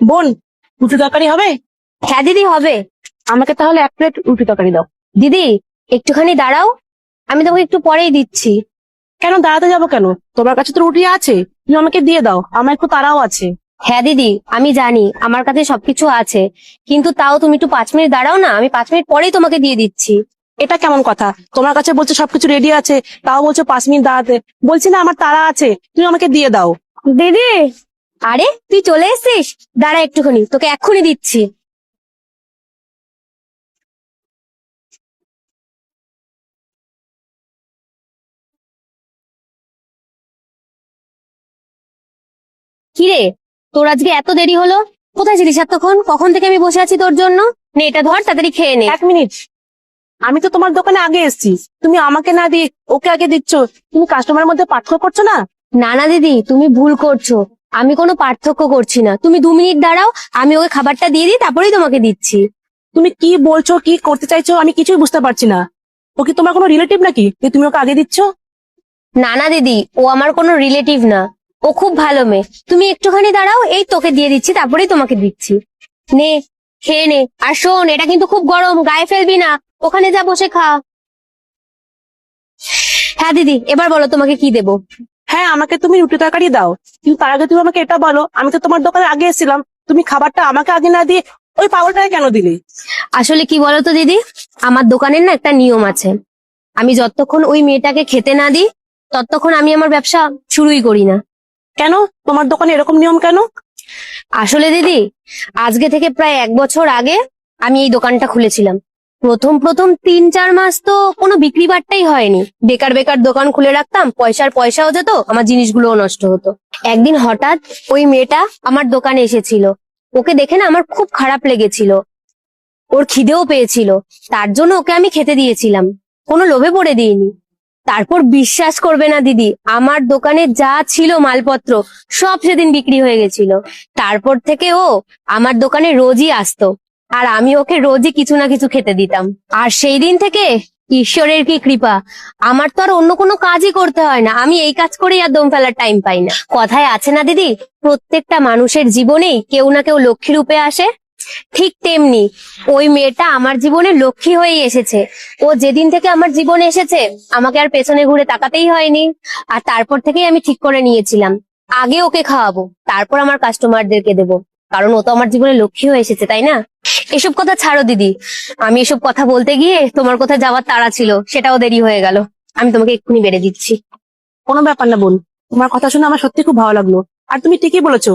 বোন রুটি তরকারি হবে? হ্যাঁ দিদি হবে। আমাকে তাহলে এক প্লেট রুটি তরকারি দাও। দিদি একটুখানি দাঁড়াও। আমি তোমাকে একটু পরেই দিচ্ছি। কেন দাঁড়াতে যাব কেন? তোমার কাছে তো রুটি আছে। তুমি আমাকে দিয়ে দাও। আমার একটু তারাও আছে। হ্যাঁ দিদি আমি জানি। আমার কাছে সবকিছু আছে। কিন্তু তাও তুমি একটু পাঁচ মিনিট দাঁড়াও না। আমি পাঁচ মিনিট পরেই তোমাকে দিয়ে দিচ্ছি। এটা কেমন কথা? তোমার কাছে বলছো সবকিছু রেডি আছে। তাও বলছো পাঁচ মিনিট দাঁড়াতে। বলছি না আমার তারা আছে। তুমি আমাকে দিয়ে দাও। দিদি আরে তুই চলে এসেছিস? দাঁড়া একটুখানি তোকে এক্ষুনি দিচ্ছি। কিরে তোর আজকে এত দেরি হলো? কোথায় ছিলিস এতক্ষণ? কখন থেকে আমি বসে আছি তোর জন্য? নে এটা ধর তাড়াতাড়ি খেয়ে নে। এক মিনিট। আমি তো তোমার দোকানে আগে এসেছি। তুমি আমাকে না দিয়ে ওকে আগে দিচ্ছ। তুমি কাস্টমারের মধ্যে পার্থক্য করছ না? না না দিদি তুমি ভুল করছ। আমি কোনো পার্থক্য করছি না। তুমি দু মিনিট দাঁড়াও আমি ওকে খাবারটা দিয়ে দিই তারপরেই তোমাকে দিচ্ছি। তুমি কি বলছো কি করতে চাইছো আমি কিছুই বুঝতে পারছি না। ও কি তোমার কোনো রিলেটিভ নাকি যে তুমি ওকে আগে দিচ্ছ? না না দিদি ও আমার কোনো রিলেটিভ না। ও খুব ভালো মেয়ে। তুমি একটুখানি দাঁড়াও এই তোকে দিয়ে দিচ্ছি তারপরেই তোমাকে দিচ্ছি। নে খেয়ে নে। আর শোন এটা কিন্তু খুব গরম গায়ে ফেলবি না। ওখানে যা বসে খা। হ্যাঁ দিদি এবার বলো তোমাকে কি দেবো। হ্যাঁ আমাকে তুমি রুটি তরকারি দাও। কিন্তু তার আগে তুমি আমাকে এটা বলো আমি তো তোমার দোকানে আগে এসেছিলাম। তুমি খাবারটা আমাকে আগে না দিয়ে ওই পাগলটাকে কেন দিলে? আসলে কি বলতো দিদি? আমার দোকানের না একটা নিয়ম আছে। আমি যতক্ষণ ওই মেয়েটাকে খেতে না দিই ততক্ষণ আমি আমার ব্যবসা শুরুই করি না। কেন? তোমার দোকানে এরকম নিয়ম কেন? আসলে দিদি আজকে থেকে প্রায় এক বছর আগে আমি এই দোকানটা খুলেছিলাম। প্রথম প্রথম তিন চার মাস তো কোনো বিক্রি বাট্টাই হয়নি। বেকার বেকার দোকান খুলে রাখতাম, পয়সার পয়সাও যেত, আমার জিনিসগুলোও নষ্ট হতো। একদিন হঠাৎ ওই মেয়েটা আমার দোকানে এসেছিল। ওকে দেখে না আমার খুব খারাপ লেগেছিল। ওর খিদেও পেয়েছিল। তার জন্য ওকে আমি খেতে দিয়েছিলাম। কোনো লোভে পড়ে দিইনি। তারপর বিশ্বাস করবে না দিদি, আমার দোকানে যা ছিল মালপত্র সব সেদিন বিক্রি হয়ে গেছিল। তারপর থেকে ও আমার দোকানে রোজই আসতো। আর আমি ওকে রোজই কিছু না কিছু খেতে দিতাম। আর সেই দিন থেকে ঈশ্বরের কি কৃপা? আমার তো আর অন্য কোনো কাজই করতে হয় না। আমি এই কাজ করেই আর দম ফেলার টাইম পাই না। কথায় আছে না, দিদি? প্রত্যেকটা মানুষের জীবনেই কেউ না কেউ লক্ষ্মী রূপে আসে। ঠিক তেমনি ওই মেয়েটা আমার জীবনে লক্ষ্মী হয়েই এসেছে। ও যেদিন থেকে আমার জীবনে এসেছে, আমাকে আর পেছনে ঘুরে তাকাতেই হয়নি। আর তারপর থেকেই আমি ঠিক করে নিয়েছিলাম। আগে ওকে খাওয়াবো, তারপর আমার কাস্টমারদেরকে দেবো। কারণ ও তো আমার জীবনে লক্ষ্মী হয়ে এসেছে, তাই না? এসব কথা ছাড়ো, দিদি। আমি এসব কথা বলতে গিয়ে তোমার কথা যাওয়ার তাড়া ছিল, সেটাও দেরি হয়ে গেল। আমি তোমাকে এক্ষুনি বেড়ে দিচ্ছি। কোনো ব্যাপার না, বোন। তোমার কথা শুনে আমার সত্যি খুব ভালো লাগল। আর তুমি ঠিকই বলেছ